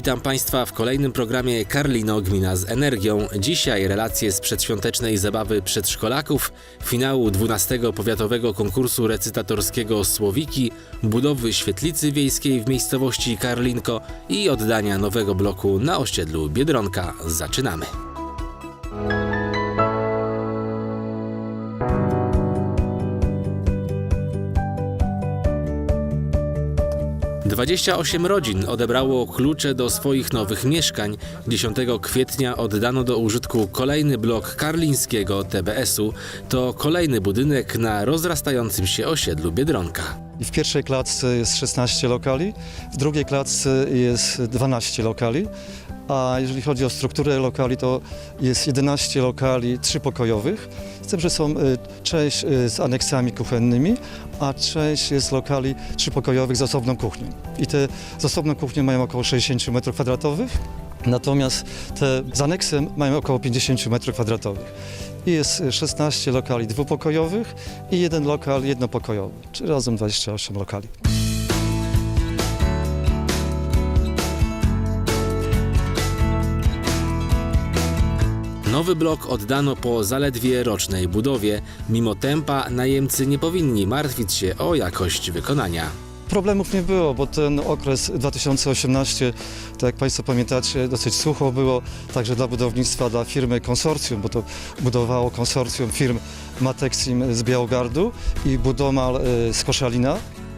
Witam Państwa w kolejnym programie Karlino Gmina z Energią. Dzisiaj relacje z przedświątecznej zabawy przedszkolaków, finału 12 powiatowego konkursu recytatorskiego Słowiki, budowy świetlicy wiejskiej w miejscowości Karlinko i oddania nowego bloku na osiedlu Biedronka. Zaczynamy. Dwadzieścia osiem rodzin odebrało klucze do swoich nowych mieszkań. 10 kwietnia oddano do użytku kolejny blok karlińskiego TBS-u. To kolejny budynek na rozrastającym się osiedlu Biedronka. W pierwszej klatce jest 16 lokali, w drugiej klatce jest 12 lokali, a jeżeli chodzi o strukturę lokali, to jest 11 lokali trzypokojowych, z tym, że są y, część y, z aneksami kuchennymi, a część jest lokali trzypokojowych z osobną kuchnią. I te z osobną kuchnią mają około 60 m2, natomiast te z aneksem mają około 50 m2. I jest 16 lokali dwupokojowych i jeden lokal jednopokojowy, czyli razem 28 lokali. Nowy blok oddano po zaledwie rocznej budowie. Mimo tempa najemcy nie powinni martwić się o jakość wykonania. Problemów nie było, bo ten okres 2018, tak jak Państwo pamiętacie, dosyć sucho było, także dla budownictwa, dla firmy konsorcjum, bo to budowało konsorcjum firm Matexim z Białogardu i Budomal y, z Koszalina.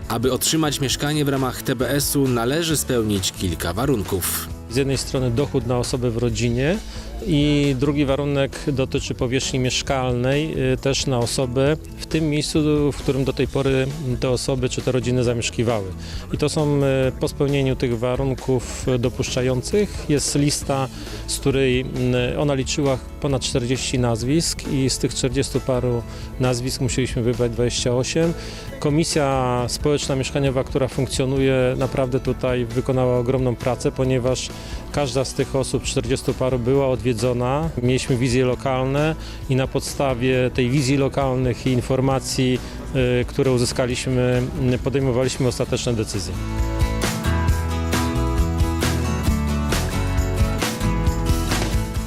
Aby otrzymać mieszkanie w ramach TBS-u należy spełnić kilka warunków. Z jednej strony dochód na osobę w rodzinie i drugi warunek dotyczy powierzchni mieszkalnej y, też na osobę w tym miejscu, w którym do tej pory te osoby czy te rodziny zamieszkiwały. I to są y, po spełnieniu tych warunków dopuszczających jest lista, z której y, ona liczyła ponad 40 nazwisk i z tych 40 paru nazwisk musieliśmy wybrać 28. Komisja Społeczna Mieszkaniowa, która funkcjonuje, naprawdę tutaj wykonała ogromną pracę, ponieważ każda z tych osób, 40 paru, była odwiedzona. Mieliśmy wizje lokalne i na podstawie tej wizji lokalnych i informacji, y, które uzyskaliśmy, y, podejmowaliśmy ostateczne decyzje.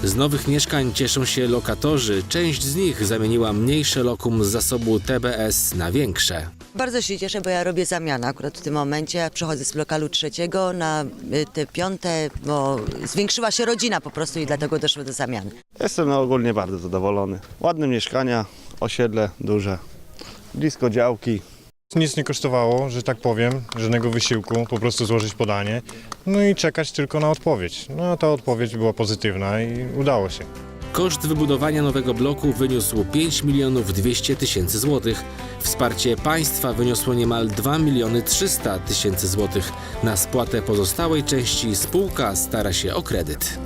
Z nowych mieszkań cieszą się lokatorzy. Część z nich zamieniła mniejsze lokum z zasobu TBS na większe. Bardzo się cieszę, bo ja robię zamianę akurat w tym momencie. Ja przechodzę z lokalu trzeciego na y, te piąte, bo zwiększyła się rodzina po prostu i dlatego doszło do zamiany. Jestem no ogólnie bardzo zadowolony. Ładne mieszkania, osiedle duże, blisko działki. Nic nie kosztowało, że tak powiem, żadnego wysiłku, po prostu złożyć podanie, no i czekać tylko na odpowiedź. No a ta odpowiedź była pozytywna i udało się. Koszt wybudowania nowego bloku wyniósł 5 milionów 200 tysięcy złotych. Wsparcie państwa wyniosło niemal 2 miliony 300 tysięcy złotych. Na spłatę pozostałej części spółka stara się o kredyt.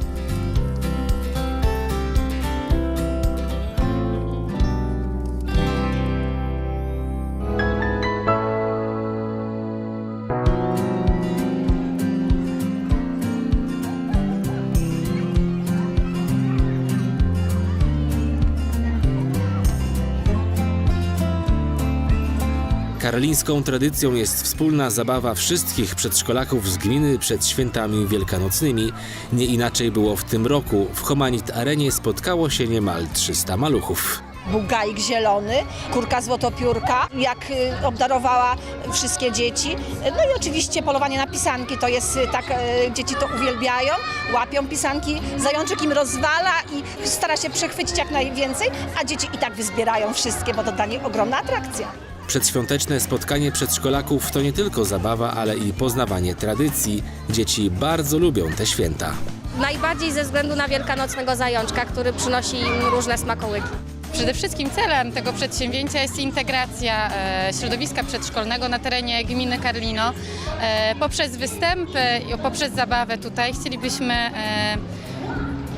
Karlińską tradycją jest wspólna zabawa wszystkich przedszkolaków z gminy przed świętami wielkanocnymi. Nie inaczej było w tym roku. W Homanit Arenie spotkało się niemal 300 maluchów. Był gajk zielony, kurka złotopiórka, jak y, obdarowała wszystkie dzieci. No i oczywiście polowanie na pisanki to jest y, tak, y, dzieci to uwielbiają, łapią pisanki, zajączek im rozwala i stara się przechwycić jak najwięcej, a dzieci i tak wyzbierają wszystkie, bo to dla nich ogromna atrakcja. Przedświąteczne spotkanie przedszkolaków to nie tylko zabawa, ale i poznawanie tradycji. Dzieci bardzo lubią te święta. Najbardziej ze względu na wielkanocnego zajączka, który przynosi im różne smakołyki. Przede wszystkim celem tego przedsięwzięcia jest integracja e, środowiska przedszkolnego na terenie gminy Karlino. E, poprzez występy i poprzez zabawę tutaj chcielibyśmy e,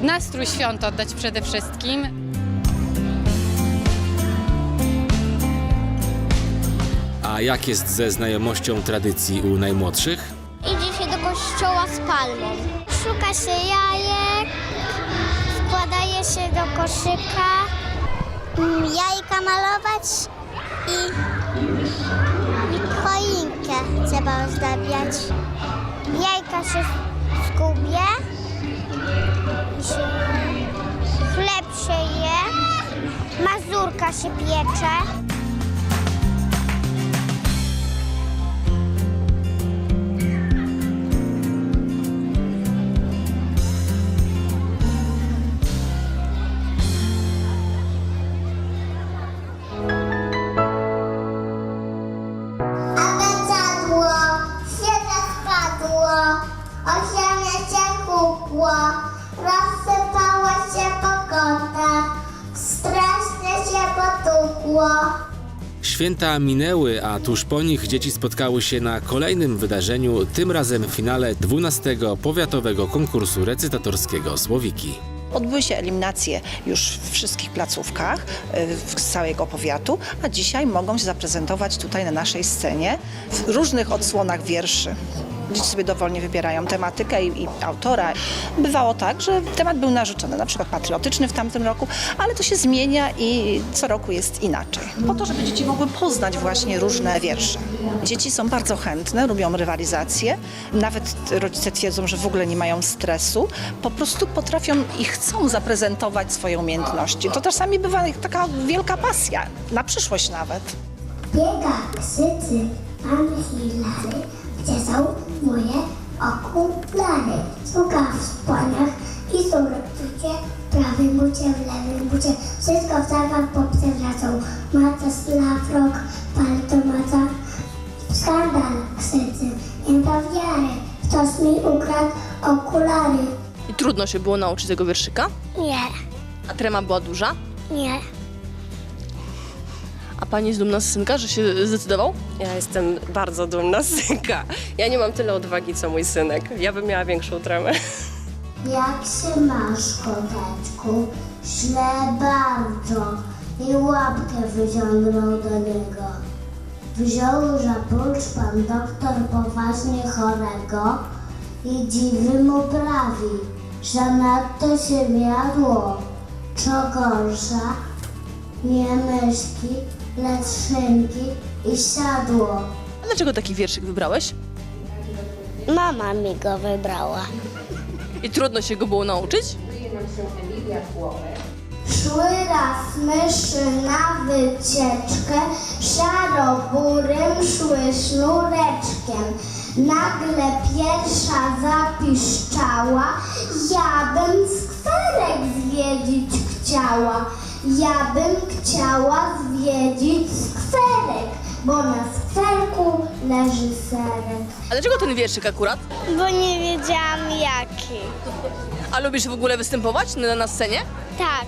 nastrój świąt oddać przede wszystkim. A jak jest ze znajomością tradycji u najmłodszych? Idzie się do kościoła z palmą. Szuka się jajek, wkładaje się do koszyka, mm, jajka malować i, i choinkę trzeba ozdabiać. Jajka się się... Chleb się je. Mazurka się piecze. Święta minęły, a tuż po nich dzieci spotkały się na kolejnym wydarzeniu, tym razem w finale 12 powiatowego konkursu recytatorskiego Słowiki. Odbyły się eliminacje już w wszystkich placówkach w- z całego powiatu, a dzisiaj mogą się zaprezentować tutaj na naszej scenie w różnych odsłonach wierszy. Dzieci sobie dowolnie wybierają tematykę i, i autora. Bywało tak, że temat był narzucony, na przykład patriotyczny w tamtym roku, ale to się zmienia i co roku jest inaczej. Po to, żeby dzieci mogły poznać właśnie różne wiersze. Dzieci są bardzo chętne, lubią rywalizację. Nawet rodzice twierdzą, że w ogóle nie mają stresu. Po prostu potrafią i chcą zaprezentować swoje umiejętności. To czasami bywa taka wielka pasja, na przyszłość nawet. Biega krzycy, pan Hilary, gdzie są moje okulary. Sługa w spłaniach i surtucie, w prawym bucie, w lewym bucie. Wszystko w zachwat poprzewracą. Maca, szlafrok, palto maca. Skandal krzycy, nie do wiary. Ktoś mi ukradł okulary. I trudno się było nauczyć tego wierszyka? Nie, A trema była duża? nie. Pani jest dumna z synka, że się zdecydował? Ja jestem bardzo dumna z synka. Ja nie mam tyle odwagi co mój synek. Ja bym miała większą tremę. Jak się masz, koteczku? Źle bardzo. I łapkę wyciągnął do niego. Wziął żabusz pan doktor poważnie chorego i dziwy mu prawi, że nadto się wiadło. Co gorsza, nie myszki, lecz szynki i siadło. A dlaczego taki wierszyk wybrałeś? Mama mi go wybrała. I trudno się go było nauczyć? Szły raz myszy na wycieczkę, szaroburym szły sznureczkiem. Nagle pierwsza zapiszczała, ja bym skwerek zwiedzić chciała. Ja bym chciała zwiedzić skwerek, bo na skwerku leży serek. A dlaczego ten wierszyk akurat? Bo nie wiedziałam jaki. A lubisz w ogóle występować na, na scenie? Tak.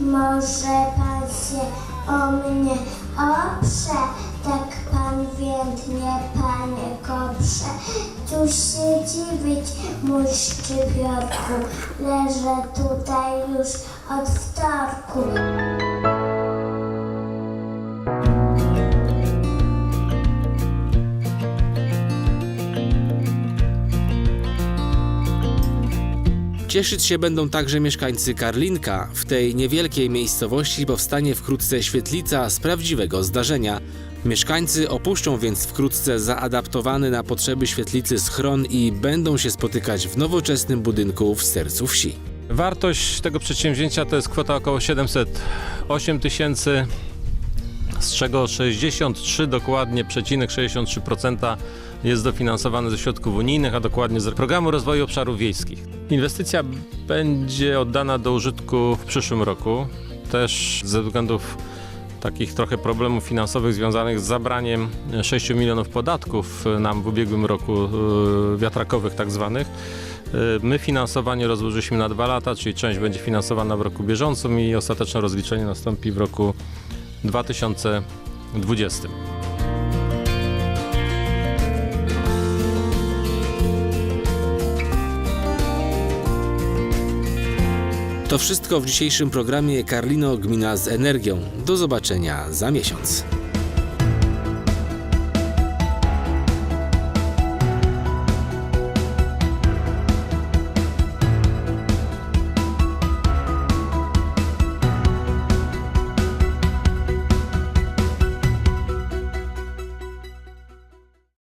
Może pan się o mnie oprze, tak pan więdnie, panie koprze. Tu się dziwić, mój szczypiorku, leżę tutaj już od wtorku. Cieszyć się będą także mieszkańcy Karlinka. W tej niewielkiej miejscowości powstanie wkrótce świetlica z prawdziwego zdarzenia. Mieszkańcy opuszczą więc wkrótce zaadaptowany na potrzeby świetlicy schron i będą się spotykać w nowoczesnym budynku w sercu wsi. Wartość tego przedsięwzięcia to jest kwota około 708 tysięcy, z czego 63 dokładnie, przecinek 63% jest dofinansowane ze środków unijnych, a dokładnie z Programu Rozwoju Obszarów Wiejskich. Inwestycja będzie oddana do użytku w przyszłym roku, też ze względów takich trochę problemów finansowych związanych z zabraniem 6 milionów podatków nam w ubiegłym roku yy, wiatrakowych tak zwanych. Yy, My finansowanie rozłożyliśmy na dwa lata, czyli część będzie finansowana w roku bieżącym i ostateczne rozliczenie nastąpi w roku 2020. To wszystko w dzisiejszym programie Karlino Gmina z Energią. Do zobaczenia za miesiąc.